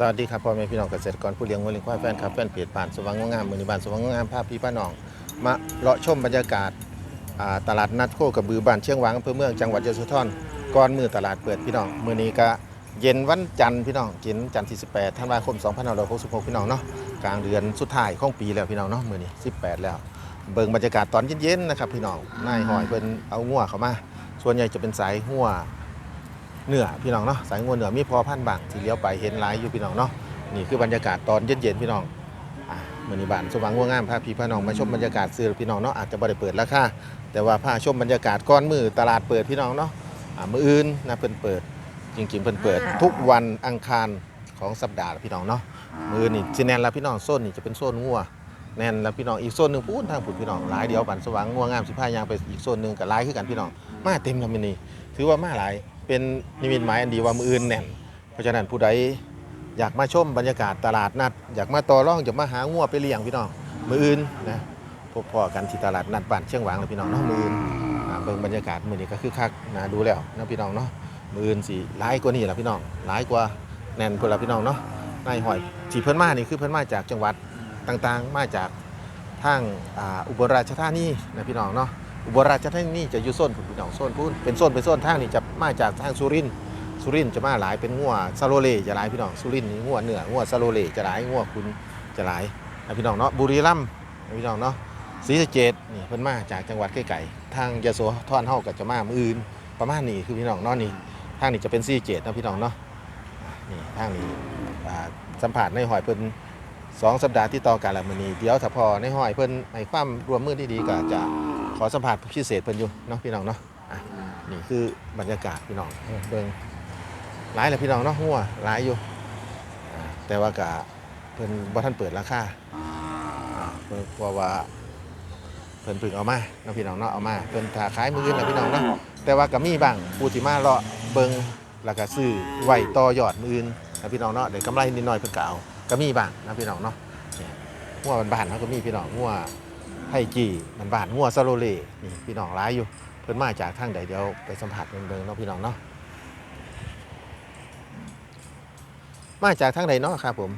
สวัสดีครับพ่อแม่พี่น้องเกษตรกรผู้เลี้ยงวัวเลี้ยงควายแฟนครับแฟนเพจบ้านสว่างงามมือนิบานสว่างงามภาพพี่ป้าน้อง มาเลาะชมบรรยากาศตลาดนัดโคกระบือบ้านเชียงหวังอำเภอเมืองจังหวัดยะโสธรก่อนมือตลาดเปิดพี่น้องมือนี้ก็เย็นวันจันทร์พี่น้องเย็นจันทร์ที่18ธันวาคม2566พี่น้องเนาะกลางเดือนสุดท้ายของปีแล้วพี่น้องเนาะมือนี้ 18 แล้ว เบิ่งบรรยากาศตอนเย็นๆนะครับพี่น้องนายหอยเพิ่นเอางัวเข้ามา ส่วนใหญ่จะเป็นสายหัว เหนือพี่น้องเนาะสายงวเหนือมีพอพันธุ์บางที่เลี้ยวไปเห็นหลายอยู่พี่น้องเนาะนี่คือบรรยากาศตอนเย็นๆพี่น้องอะมือนิบานสว่างง่วงงามพาพี่พาน้องมาชมบรรยากาศซื้อพี่น้องเนาะอาจจะบ่ได้เปิดราคาแต่ว่าพาชมบรรยากาศก้อนมือตลาดเปิดพี่น้องเนาะอะมืออื่นนะเพิ่นเปิดจริงๆเพิ่นเปิด ทุกวันอังคารของสัปดาห์พี่น้องเนาะมือนี่สิแน่นแล้วพี่น้องโซนนี่จะเป็นโซนงัวแน่นแล้วพี่น้องอีกโซนหนึงพูดทางผุดพี่น้องหลายเดียวบันสว่างง่วงงามสิพายางไปอีกโซนหนึงกับหลายคือกันพี่น้องมาเต็มแล้วมื้อนี้ถือว่ามาหลาย เป็นนิมิตหมายอันดีว่ามืออื่นแน่นเพราะฉะนั้นผู้ใดอยากมาชมบรรยากาศตลาดนัด อยากมาต่อรองอยากมาหางัวไปเลี้ยงพี่น้องมืออื่นนะพบพ่อกันที่ตลาดนัดบ้านเชียงหวางนะพี่น้องเนาะมืออื่นอ่าเบิ่งบรรยากาศมือนี้ก็คือคักนะดูแล้วนะพี่น้องเนาะมืออื่นสิหลายกว่านี้ละพี่น้องหลายกว่าแน่นกว่าละพี่น้องเนาะนายหอยที่เพิ่นมานี่คือเพิ่นมาจากจังหวัดต่างๆ มาจากทางอุบลราชธานีนะพี่น้องเนาะ อุบลราชธานีจะอยู่โซนพุ่นพี่น้องโซนพุ่นเป็นโซนเป็นโซนทางนี่จะมาจากทางสุรินทร์สุรินทร์จะมาหลายเป็นงัวซาโลเลจะหลายพี่น้องสุรินทร์นี่งัวเหนืองัวซาโลเลจะหลายงัวคุณจะหลายพี่น้องเนาะบุรีรัมย์พี่น้องเนาะศรีสะเกษนี่เพิ่นมาจากจังหวัดใกล้ๆทางยโสธรเฮาก็จะมามืออื่นประมาณนี้คือพี่น้องเนาะนี่ทางนี้จะเป็นศรีสะเกษนะพี่น้องเนาะนี่ทางนี้สัมผัสในหอยเพิ่นสองสัปดาห์ที่ต่อกันแล้วมื้อนี้เดี๋ยวถ้าพอในหอยเพิ่นให้ความร่วมมือที่ดีก็จะ ขอสัมผัสพิเศษเพิ่นอยู่เนาะพี่น้องเนาะอะนี่คือบรรยากาศพี่น้องเออเบิ่งหลายแหละพี่น้องเนาะหัวหลายอยู่อ่าแต่ว่ากะเพิ่นบ่ทันเปิดราคาอ่าเพิ่นเพราะว่าเพิ่นเพิ่งเอามาเนาะพี่น้องเนาะเอามาเพิ่นถ้าขายมื้ออื่นแหละพี่น้องเนาะแต่ว่าก็มีบ้างผู้ที่มาเลาะเบิ่งแล้วก็ซื้อไว้ต่อยอดมื้ออื่นนะพี่น้องเนาะได้กำไรนิดหน่อยเพิ่นก็เอาก็มีบ้างนะพี่น้องเนาะเนี่ยหัวบ้านๆเฮาก็มีพี่น้องหัว ไทจีมันบานงัวซาโลเล่นี่พี่น้องร้ายอยู่ เพิ่นมาจากทางใดเดี๋ยวไปสัมผัสเบิ่งเบิ่งเนาะพี่น้องเนาะมาจากทางใดเนาะครับผม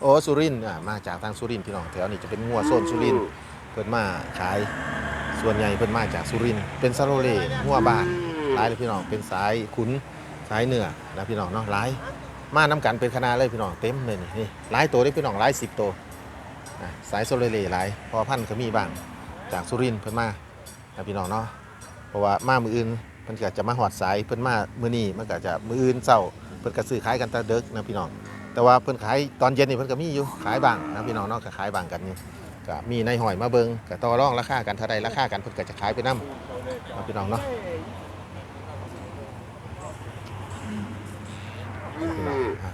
โอ้สุรินอ่ามาจากทางสุรินพี่น้องแถวนี้จะเป็นงัวโซนสุรินเพิ่นมาขายส่วนใหญ่เพิ่นมาจากสุรินเป็นซาโลเล่งัวบ้านหลายเลยพี่น้องเป็นสายขุนสายเนื้อนะพี่น้องเนาะหลายมาน้กันเป็นคณะเลยพี่น้องเต็มเลยนี่นี่หลายตัวเลยพี่น้องหลายสิบตัว สายโซเลเลหลายพอพันธุ์ก็มีบ้างจากสุรินทร์เพิ่นมานะพี่น้องเนาะเพราะว่ามามืออื่นเพิ่นก็จะมาหอดสายเพิ่นมามื้อนี้มันก็จะมื้ออื่นเช้าเพิ่นก็ซื้อขายกันตะเดึกนะพี่น้องแต่ว่าเพิ่นขายตอนเย็นนี่เพิ่นก็มีอยู่ขายบ้างนะพี่น้องเนาะก็ขายบ้างกันอยู่ก็มีในหอยมาเบิงก็ต่อรองราคากันเท่าใดราคากันเพิ่นก็จะขายไปนํนะพี่น้องเนาะพี่น้องอะ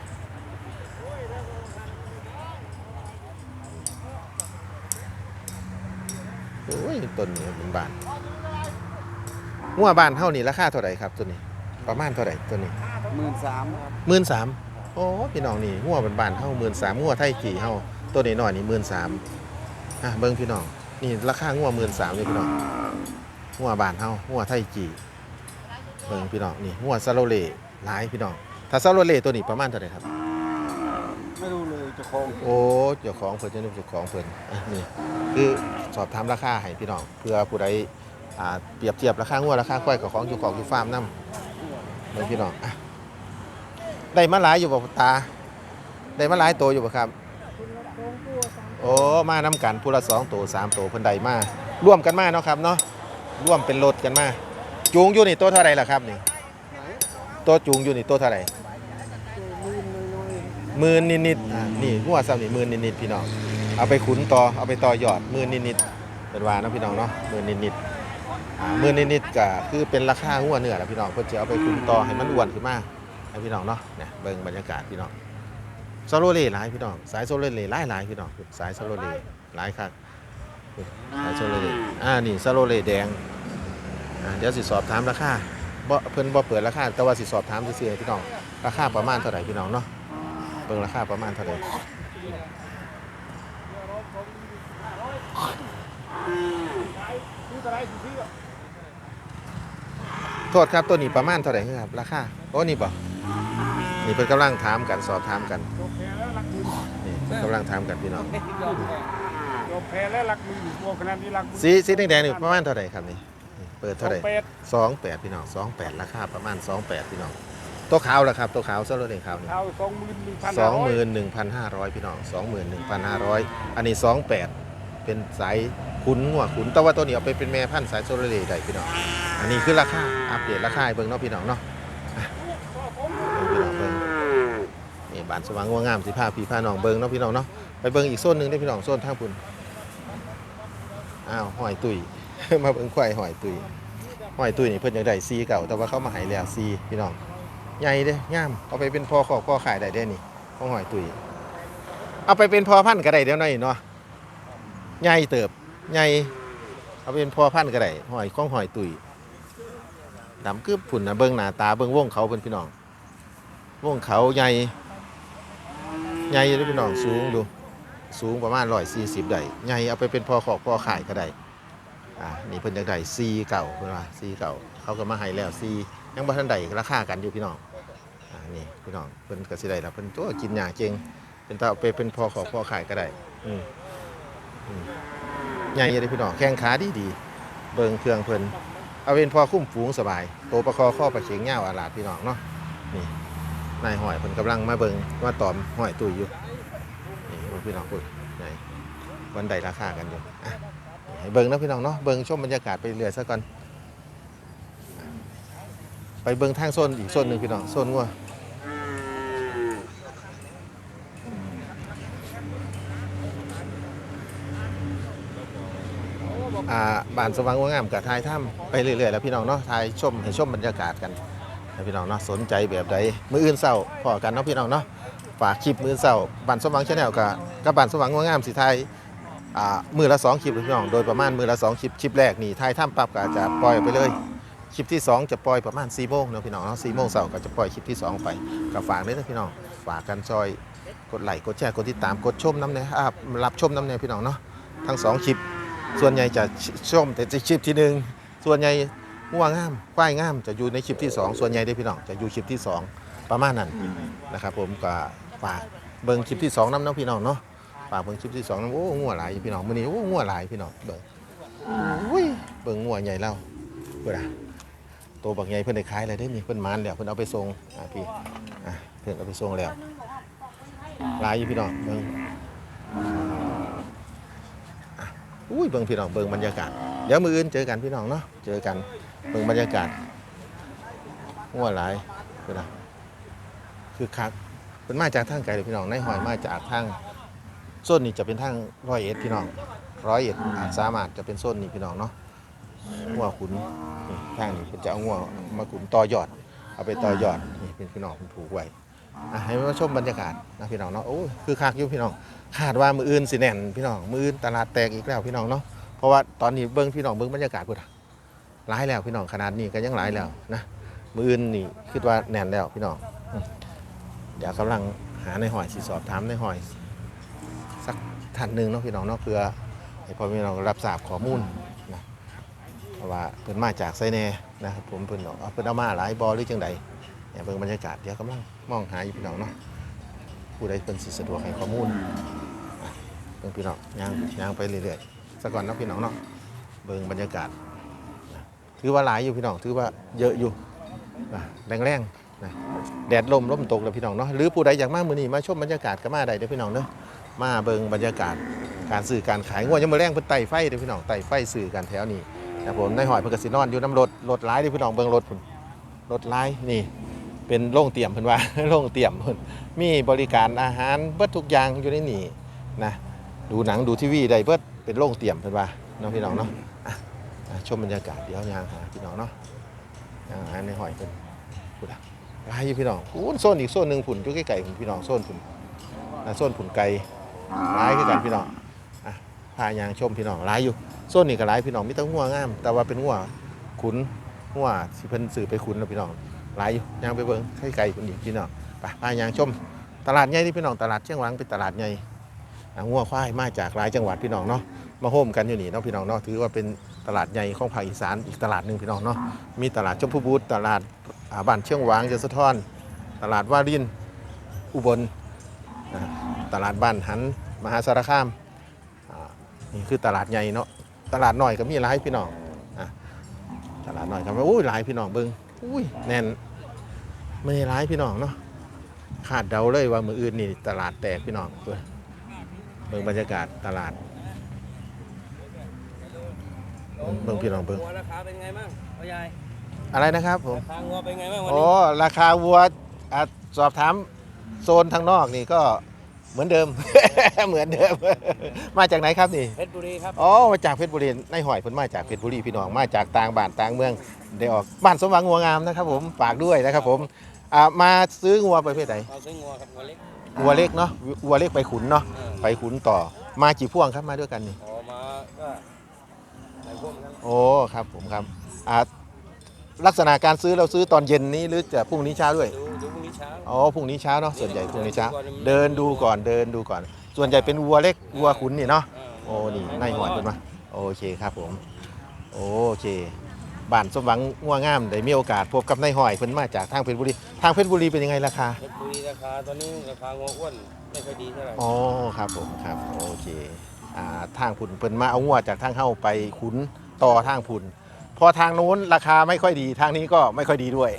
โอ้ย ต้นนี้เป็นบานงัวบ้านเท่านี้ราคาเท่าไหร่ครับตัวนี้ ประมาณเท่าไหร่ตัวนี้หมื่นสามครับหมื่นสามโอ้พี่น้องนี่งัวบ้านบ้านเท่าหมื่นสามงัวไทยกี่เท่าตัวนี้หน่อยนี่หมื่นสามอะเบิ้งพี่น้องนี่ราคางัวหมื่นสามเลยพี่น้องงัวบ้านเท่างัวไทยกี่เบิ้งพี่น้องนี่งัวซาโลเล่หลายพี่น้องถ้าซาโลเล่ตัวนี้ประมาณเท่าไหร่ครับ ไม่รู้เลยเจะ คงโอ้เจ้าของเพิ่นจะนึกเจ้าของเพิ่นอะนี่คือสอบถามราคาให้พี่น้องเพื่อผู้ใดอ่าเปรียบเทียบราคางัวราคาควายกับของเจ้าของอยู่ฟาร์มนำเบิ่งพี่น้องอะได้มาหลายอยู่บ่ตา ได้มาหลายตัวอยู่บ่ครับโอ้มานํกันผู้ละสองตัวสามตัวเพิ่นได้มาร่วมกันมาเนาะครับเนาะร่วมเป็นรถกันมา จูงอยู่นี่ตัวเท่าไหร่ล่ะครับนี่ตัวจูงอยู่นี่ตัวเท่าไหร่ หมื่นนิดๆอ่านี่หัวซ้ำนี่หมื่นนิดๆพี่น้องเอาไปขุนต่อเอาไปต่อยอดหมื่นนิดๆเป็นวานะพี่น้องเนาะหมื่นนิดๆอ่าหมื่นนิดๆก็คือเป็นราคาหัวเนื้อแหละพี่น้องเพื่อจะเอาไปขุนต่อให้มันอ้วนขึ้นมาให้พี่น้องเนาะเนี่ยเบิ่งบรรยากาศพี่น้องโซโลเล่หลายพี่น้องสายโซโลเล่หลายหลายพี่น้องสายโซโลเล่หลายครับสายโซโลเล่อ่านี่โซโลเล่แดงอ่าเดี๋ยวสิสอบถามราคาบ่เพิ่นบ่เปิดราคาแต่ว่าสิสอบถามซื่อๆพี่น้องราคาประมาณเท่าไหร่พี่น้องเนาะ เบิ่งราคาประมาณเท่าไหร่โทษครับตัวนี้ประมาณเท่าไหร่ครับราคาโอ้นี่ป่ะนี่เพิ่นกำลังถามกันสอบถามกันนี่กำลังถามกันพี่น้องแพ้ยแพ้แล้วรักมือบัวขนาดนี้รักมือสีสีแดงๆนี่ประมาณเท่าไหร่ครับนี่เปิดเท่าไหร่สองแปดพี่น้องสองแปดราคาประมาณสองแปดพี่น้อง ตัวขาวล่ะครับตัวขาวเส้นรถเองขาวนี่เอาสองหมื่นหนึ่งพันสองหมื่นหนึ่งพันห้าร้อยพี่น้องสองหมื่นหนึ่งพันห้าร้อยอันนี้สองแปดเป็นสายขุนงัวขุนแต่ว่าตัวนี้เอาไปเป็นแม่พันธุ์สายโซลาร์เลย์ได้พี่น้องอันนี้คือราคาอัปเดตราคาให้เบิ่งเนาะพี่น้องเนาะอะเบิ่งพี่น้องเบิ่งนี่บ้านสว่างงัวงามสิพาพี่พาน้องเบิ่งเนาะพี่น้องเนาะไปเบิ่งอีกโซนหนึ่งได้อพี่น้องโซนทางพุ่นอ้าวหอยตุยมาเบิ่งควายหอยตุยหอยตุยนี่เพิ่นอยากได้ซีเก่าแต่ว่าเขามาให้แล้วซีพี่น้อง ใหญ่เด้องามเอาไปเป็นพอขอกพอขายได้เด้นี่ขอหอยตุยเอาไปเป็นพอพันธ์ก็ได้เดี๋ยวหน่อยเนาะใหญ่เติบใหญ่เอาไปเป็นพอพันธ์ก็ได้หอยข้องหอยตุยดำคือผุ่นนะเบิ่งหน้าตาเบิ่งวงเขาเพิ่นพี่น้องวงเขาใหญ่ใหญ่เด้อพี่น้องสูงดูสูงประมาณ140ได้ใหญ่เอาไปเป็นพอขอกพอขายก็ได้อ่านี่เพิ่นอยากได้ซีเก่าเพิ่นว่าซีเก่าเขาก็มาให้แล้วซียังบ่ทันได้ราคากันอยู่พี่น้อง นี่พี่น้องเพิ่นก็สิได้แล้วเพิ่นตัวกินหญ้าเก่งเป็นตาเอาไปเป็นพอขอพอขายก็ได้อืมอืมใหญ่เลยพี่น้องแข้งขาดีดีๆเบิ่งเครื่องเพิ่นเอาเป็นพอคุ้มฝูงสบายโตประคอข้อประเข็งยาวอาลาดพี่น้องเนาะนี่นายหอยเพิ่นกำลังมาเบิ่งว่าตอมหอยตุยอยู่นี่พี่น้องพุ่นไหนวันใดราคากันอยู่อะให้เบิ่งนะพี่น้องเนาะเบิ่งชมบรรยากาศไปเรื่อยซะก่อนไปเบิ่งทางโซนอีกโซนหนึ่งพี่น้องโซนงัว อ่าบ้านสว่างงัวงามกับทายถ้ำไปเรื่อยๆแล้วพี่น้องเนาะทายชมให้ชมบรรยากาศกันให้พี่น้องเนาะสนใจแบบใดมืออื่นเศร้าพอกันเนาะพี่น้องเนาะฝากคลิปมือเศร้าบ้านสว่างชาแนลกับกับบ้านสว่างงัวงามสิไทยอ่ามือละ2คลิปพี่น้องโดยประมาณมือละ2คลิปคลิปแรกนี่ทายถ้ำปรับก็จะปล่อยไปเลยคลิปที่ 2 จะปล่อยประมาณ4โมงเนาะพี่น้องเนาะ4โมงเสาร์ก็จะปล่อยคลิปที่ 2 ไปก็ฝากด้วยนะพี่น้องฝากกันซอยกดไลค์กดแชร์กดติดตามกดชมน้ำเนี่ยอ่ารับชมน้ำเนี่ยพี่น้องเนาะทั้ง 2 คลิป ส่วนใหญ่จะชมแต่คลิปที่หนึ่งส่วนใหญ่ง่วงงามควายงามจะอยู่ในคลิปที่ 2 ส่วนใหญ่ได้พี่น้องจะอยู่คลิปที่ 2 ประมาณนั้นนะครับ ผมก็ฝากเบิ่งคลิปที่2น้ำเนาะพี่น้องเนาะฝากเบิ่งคลิปที่สองนะโอ้งัวหลายพี่น้องมื้อนี้โอ้งัวหลายพี่น้องเบิ่งอุ้ยเบิ่งงัวใหญ่เล่าเพิ่อะโตบักใหญ่เพิ่อนได้ขายแล้วเด้นี่เพิ่อนมานแล้วเพิ่อนเอาไปส่งอะพี่อะเพิ่อนเอาไปส่งแล้วหลายอยู่พี่น้องเบิ่ง อุ้ยเบิ่งพี่น้องเบิ่งบรรยากาศเดี๋ยวมืออื่นเจอกันพี่น้องเนาะเจอกันเบิ่งบรรยากาศงัวหลายเพิ่นอะคือคักเพิ่นมาจากทางไกลเลยพี่น้องในหอยมาจากทางโซนนี้จะเป็นทางร้อยเอ็ดพี่น้องร้อยเอ็ดอาจสามารถจะเป็นโซนนี้พี่น้องเนาะงัวขุนนี่ทางนี้เป็นจะเอางัวมาขุนต่อยอด เอาไปต่อยอดนี่เป็นพี่น้องผูกไว้ อะให้มาชมบรรยากาศนะพี่น้องเนาะโอ้ยคือคักอยู่พี่น้องคาดว่ามืออื่นสิแน่นพี่น้องมืออื่นตลาดแตกอีกแล้วพี่น้องเนาะเพราะว่าตอนนี้เบิ้งพี่น้องเบิ้งบรรยากาศพุ่นอะหลายแล้วพี่น้องขนาดนี้ก็ยังหลายแล้วนะมืออื่นนี่คิดว่าแน่นแล้วพี่น้องอืมเดี๋ยวกำลังหาในหอยสิสอบถามในหอยสักท่านหนึ่งเนาะพี่น้องเนาะเพื่อให้พ่อพี่น้องรับทราบข้อมูลนะเพราะว่าเพิ่นมาจากไซแน่นะครับผมเพิ่นเอาเอาเพิ่นเอามาหลายบอหรือจังใด เนี่ยเบิ่งบรรยากาศเดี๋ยวกำลังมองหาอยู่พี่น้องเนาะผู้ใดเพิ่นสิสะดวกให้ข้อมูลเบิ่งพี่น้องย่างย่างไปเรื่อยๆสักก่อนเนาะพี่น้องเนาะเบิ่งบรรยากาศถือว่าหลายอยู่พี่น้องถือว่าเยอะอยู่อะแรงๆนะแดดลมลมตกแล้วพี่น้องเนาะหรือผู้ใดอยากมามื้อนี้มาชมบรรยากาศก็มาได้เด้อพี่น้องเด้อมาเบิงบรรยากาศการสื่อการขายงวดยังมาแรงเพิ่นไต่ไฟเด้อพี่น้องไต่ไฟสื่อกันแถวนี้นะผมในหอยเพิ่นก็สินอนอยู่น้ำรถรถหลายเด้อพี่น้องเบิงรถพุ่นรถหลายนี่ เป็นโรงเตรียมเพิ่นว่าโรงเตรียมเพิ่นมีบริการอาหารเบิดทุกอย่างอยู่ในนี่นะดูหนังดูทีวีได้เบิดเป็นโรงเตรียมเพิ่นว่าเน้องพี่น้องเนาะอะชมบรรยากาศเดี๋ยวยางหาพี่น้องเนาะยางหาในหอยเพิ่นพุ่นอะลายอยู่พี่น้องอู้โซนอีกโซนหนึงพุ่นอยู่ใกล้ๆพุ่นพี่น้องโซนพุ่นนะโซนพุ่นไกลร้ายคือกันพี่น้องอะพายางชมพี่น้องร้ายอยู่โซนนี่ก็ร้ายพี่น้องมีแต่หัวงาม แต่ว่าเป็นหัวขุนหัวสิเพิ่นสื่อไปขุนแล้วพี่น้อง ร้ายอยู่ยางไปเบิ่งให้ไกลคนอีกพี่น้องไปพายางชม ตลาดใหญ่ที่พี่น้องตลาดเชียงหวังเป็นตลาดใหญ่อะหัวควายมาจากหลายจังหวัดพี่น้องเนาะมาโฮมกันอยู่นี่เนาะพี่น้องเนาะถือว่าเป็นตลาดใหญ่ของภาคอีสานอีกตลาดหนึ่งพี่น้องเนาะมีตลาดชมพูบูตตลาดาบ้านเชียงหวางเจสะท้อน ตลาดวารินอุบลตลาดบ้านหันมหาสารคามนี่คือตลาดใหญ่เนาะตลาดน้อยก็มีหลายพี่น้องอตลาดน้อยก็มีอุ้ยหลายพี่น้องเบิ่งอุ้ยแน่น ไม่หลายพี่น้องเนาะคาดเดาเลยว่ามืออื่นนี่ตลาดแตกพี่น้องเบิ่งเบิ่งบรรยากาศตลาดเบิ่งพี่น้องเบิ่งวัวราคาเป็นไงบ้างพ่อใหญ่อะไรนะครับผมราคางัวเป็นไงบ้างวันโอ้นี้ราคาวัวอะสอบถามโซนทางนอกนี่ก็เหมือนเดิม เหมือนเดิม มาจากไหนครับนี่เพชรบุรีครับอ๋อมาจากเพชรบุรีนายหอยเพิ่นมาจากเพชรบุรีพี่น้องมาจากต่างบ้านต่างเมืองได้ออกบ้านสมหวังงัวงามนะครับผมฝากด้วยนะครับผม อ่ามาซื้องัวประเภทไหนเราซื้องัวครับงัวเล็กวัวเล็กเนาะวัวเล็กไปขุนเนาะเออไปขุนต่อมากี่พ่วงครับมาด้วยกันนี่ออกมาก็หลายพวกกันโอ้ครับผมครับอ่าลักษณะการซื้อเราซื้อตอนเย็นนี้หรือจะพรุ่งนี้เช้าด้วยดูดูพรุ่งนี้เช้าอ๋อพรุ่งนี้เช้าเนาะส่วนใหญ่พรุ่งนี้เช้า เดิเดินนดูดูก่ก่ออนนเดินดูก่อน ส่วนใหญ่เป็นวัวเล็กวัวขุนนี่เนาะเออโอ้นี่นายหอยเป็นมาโอเคครับผม โอเค บ้านสมหวังงัวงามได้มีโอกาสพบกับนายหอยเพิ่นมาจากทางเพชรบุรี ทางเพชรบุรีเป็นยังไงราคา เพชรบุรีราคาตอนนี้ราคางัวอ้วนไม่ค่อยดีเท่าไหร่อ๋อครับผมครับโอเคอ่าทางผุนเพิ่นมาเอางัวจากทางเข้าไปขุนต่อทางผุนพอทางโน้นราคาไม่ค่อยดีทางนี้ก็ไม่ค่อยดีด้วย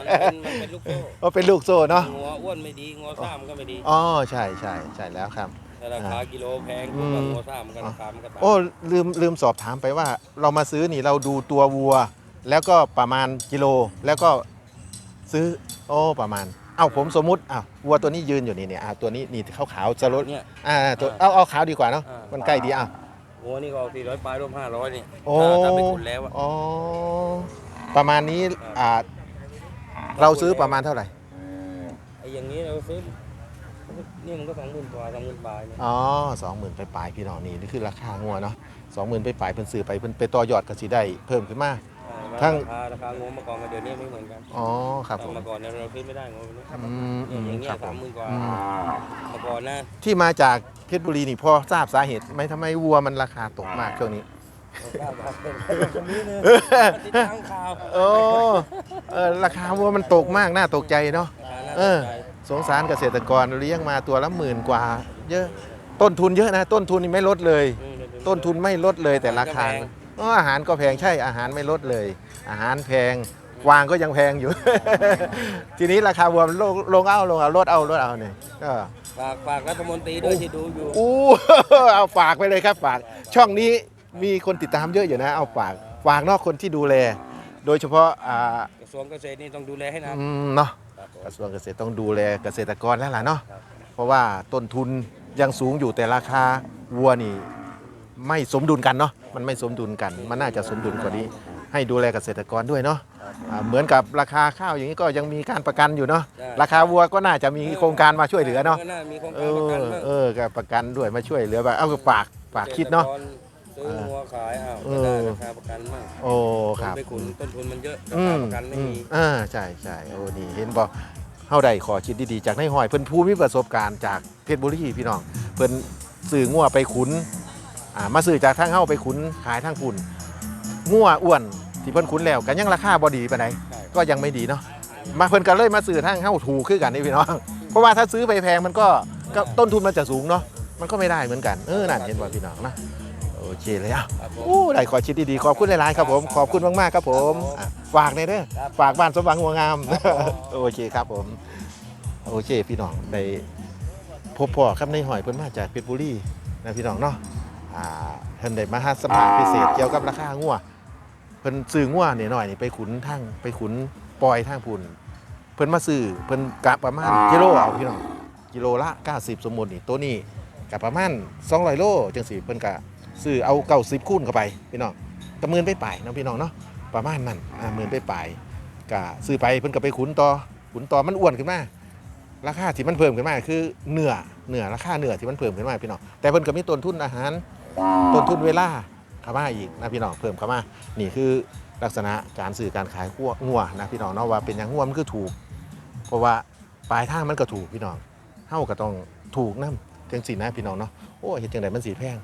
มันเป็นมันเป็นลูกโซ่ก็เป็นลูกโซ่เนาะงัวอ้วนไม่ดีงัวซ่ามันก็ไม่ดีอ๋อใช่ใช่ใช่แล้วครับ แต่ราคากิโลแพงอืกมว่างัวซ่ามันก็ราคามันก็ต่างโอ้ลืมลืมสอบถามไปว่า เรามาซื้อนี่เราดูตัววัว แล้วก็ประมาณกิโลแล้วก็ซื้อ โอ้ประมาณ เอ้าผมสมมุติอ้าววัวตัวนี้ยืนอยู่นี่เนี่ยอ่าตัวนี้นี่ขาวขาวๆจะลดเนี่ย อ่าตัวเอาเอาขาวดีกว่าเนาะอ่ามั มันใกล้ดีอะงัวนี่ก็สี่ร้อยปลายรวมห้าร้อยนี่โอ้ ถ้าถ้าไปขุนแล้วอะ อ๋อประมาณนี้อ่าเราซื้อประมาณเท่าไหร่ไอ้อย่างนี้เราซื้อ นี่มันก็สองหมื่นกว่าสองหมื่นปลายเนี่ยอ๋อสองหมื่นไปปลายๆพี่น้องนี่นี่คือราคางัวเนาะสองหมื่นไปปลายๆเพิ่นซื้อไปเพิ่นไปต่อยอดก็สิได้เพิ่มขึ้นมาทั้ง ราคาราคางัวเมื่อก่อนกับเดี๋ยวนี้ไม่เหมือนกันอ๋อครับผม เมื่อก่อนเนี่ยเราซื้อไม่ได้งัวแบบนี้อืมอืเนี่ยมอย่างเงี้คยรับผสามมหมื่นกว่าอืมเมื่อก่อนนะที่มาจากเพชรบุรีนี่พอทราบสาเหตุไหมทำไมวัวมันราคาตกมากช่วงนี้คนนี้เนี่ยติดตามข่าวโอ้เออราคาวัวมันตกมากน่าตกใจเนาะราคาน่าเออสนใจ สงสารเกษตรกรเลี้ยงมาตัวละหมื่นกว่า เยอะต้นทุนเยอะนะ ต้นทุนนี่ไม่ลดเลย อืมเดี๋ยวๆต้นทุนไม่ลดเลยแต่ราคาอาหารก็แพงอ๋ออาหารก็แพงใช่อาหารไม่ลดเลย อาหารแพงวางก็ยังแพงอยู่ ทีนี้ราคาวัวมันลงลงเอาลงเอาลดเอาลดเอาเนี่ยก็ ฝากฝากรัฐมนตรีด้วยที่ดูอยู่ อู้ เอาฝากไปเลยครับฝาก ช่องนี้มีคนติดตามเยอะอยู่นะ เอาฝากฝากเนอกคนที่ดูแล โดยเฉพาะอ่ากระทรวงเกษตรนี่ต้องดูแลให้นะ อืมเนาะครับผม กระทรวงเกษตรต้องดูแลเกษตรกรแล้วล่ะเนาะครับเพราะว่าต้นทุนยังสูงอยู่แต่ราคาวัวนี่ไม่สมดุลกันเนาะมันไม่สมดุลกัน มันน่าจะสมดุลกว่านี้ ให้ดูแลเกษตรกรด้วยเนาะอ่าเหมือนกับราคาข้าวอย่างนี้ก็ยังมีการประกันอยู่เนาะใช่ ราคาวัวก็น่าจะมีโครงการมาช่วยเหลือเนาะก็มีโครงเอการประกันอบ้างเออกับประกันด้วยมาช่วยเหลือแบบเอาฝากฝากคิดเนาะ กษตรกร ซื้องัวขายอ้าวเอก็อได้ราคาประกันมากโอ้ครับไปขุนต้นทุนมันเยอะราอืคามประกันไม่อืมมีอ่าใช่ใช่โอ้นี่เห็นบ่เฮาได้ขอคิดดีๆจากนายหอยเพิ่นผู้มีประสบการณ์จากเพชรบุรีพี่น้องเพิ่นซื้องัวไปขุนอ่ามาซื้อจากทางเฮาไปขุนขายทางพุ่นงัวอ้วนที่เพิ่นขุนแล้วก็ยังราคาบ่ดีปานใดใช่ก็ยังไม่ดีเนาะมาเพิ่นก็เลยมาซื้อทางเฮาถูกคือกันนี่พี่น้องเพราะว่าถ้าซื้อไปแพงมันก็ก็ต้นทุนมันจะสูงเนาะมันก็ไม่ได้เหมือนกันเออนั่นเห็นบ่พี่น้องนะ โอเคเลยอะครับผมอู้ได้ขอชิดดีๆขอบคุณหลายๆครับผม ขอบคุณมากๆครับผมครับผมอะฝากในอยเด้อครับฝากบ้านสมหวังหัวงามครับผมโอเคครับผม โอเค พี่น้องได้พบพ่อครับในหอยเพิ่นมาจากเพชรบุรีนะพี่น้องเนาะอ่าเพิ่นได้มาหาสมานพิเศษเกี่ยวกับราคางัวเพิ่นซื้องัวนี่หน่อยนี่ไปขุนทางไปขุนปล่อยทางพุ่นเพิ่นมาซื้อเพิ่นกะประมาณกิโลเอาพี่น้องกิโลละ 90 สมมุตินี่ตัวนี้กะประมาณ200โลจังสิเพิ่นกะ ซื้อเอา90คูณเข้าไปพี่น้องก็หมื่นไปปลายนะพี่น้องเนาะประมาณนั้นอ่าหมื่นไปปลายก็ซื้อไปเพิ่นก็ไปขุนต่อขุนต่อมันอ้วนขึ้นมาราคาที่มันเพิ่มขึ้นมาคือเนื้อเนื้อราคาเนื้อที่มันเพิ่มขึ้นมาพี่น้องแต่เพิ่นก็มีต้นทุนอาหารต้นทุนเวลาเข้ามาอีกนะพี่น้องเพิ่มเข้ามานี่คือลักษณะการสื่อการขายขั้วงัวนะพี่น้องเนาะว่าเป็นอย่างงัวมันคือถูก เพราะว่าปลายทางมันก็ถูกพี่น้องเฮาก็ต้องถูกนํจังสินะพี่น้องเนาะโอ้เฮ็ดจังไดมันสิแพง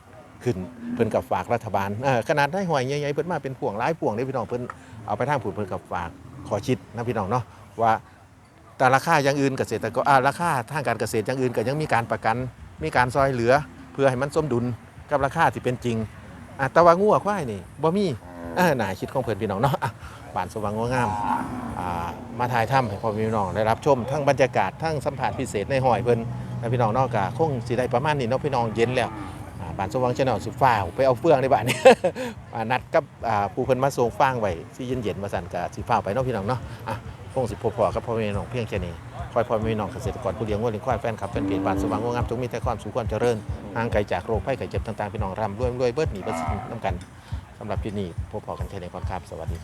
ขึ้น เพิ่นกับฝากรัฐบาลขนาดได้หอยใหญ่ๆเพิ่นมาเป็นพ่วงหลายพ่วงเด้พี่น้องเพิ่นเอาไปทางผุนเพิ่นกับฝากขอชิดนะพี่น้องเนาะว่าแต่ราคาอย่างอื่นเกษตรกรราคาทางการเกษตรอย่างอื่นก็ยังมีการประกัน มีการซอยเหลือ เพื่อให้มันสมดุลกับราคาที่เป็นจริงอะแต่ว่างัวควายนี่บ่มีเออน่าคิดของเพิ่นพี่น้องเนาะบ้านสว่างงงามมาถ่ายถ้ำให้พ่อพี่น้องได้รับชมทั้งบรรยากาศทั้งสัมผัสพิเศษในหอยเพิ่นและพี่น้องเนอกกาคงสิได้ประมาณนี้เนาะพี่น้องเย็นแล้ว บ้านสว่างชาแนลสิฟ้าว ไปเอาเฟืองในบ้านนี้ นัดกับผู้เพิ่นมาส่งฟางไว้สิเย็นๆมาสั่นก็สิฟ้าวไปเนาะพี่น้องเนาะอะคงสิพบพอกับพ่อแม่น้องเพียงแค่นี้คอยพ่อแม่น้องเกษตรกรผู้เลี้ยงวัวเลี้ยงควายแฟนคลับแฟนเพจบ้านสว่างงวงามจงมีแต่ความสุขความเจริญห่างไกลจากโรคภัยไข้เจ็บต่างๆพี่น้องร่ำรวยรวยเบิดหนีเบิดสินน้ำกันสำหรับที่นี่พบพอกันแค่นี้ก่อนครับสวัสดีครับ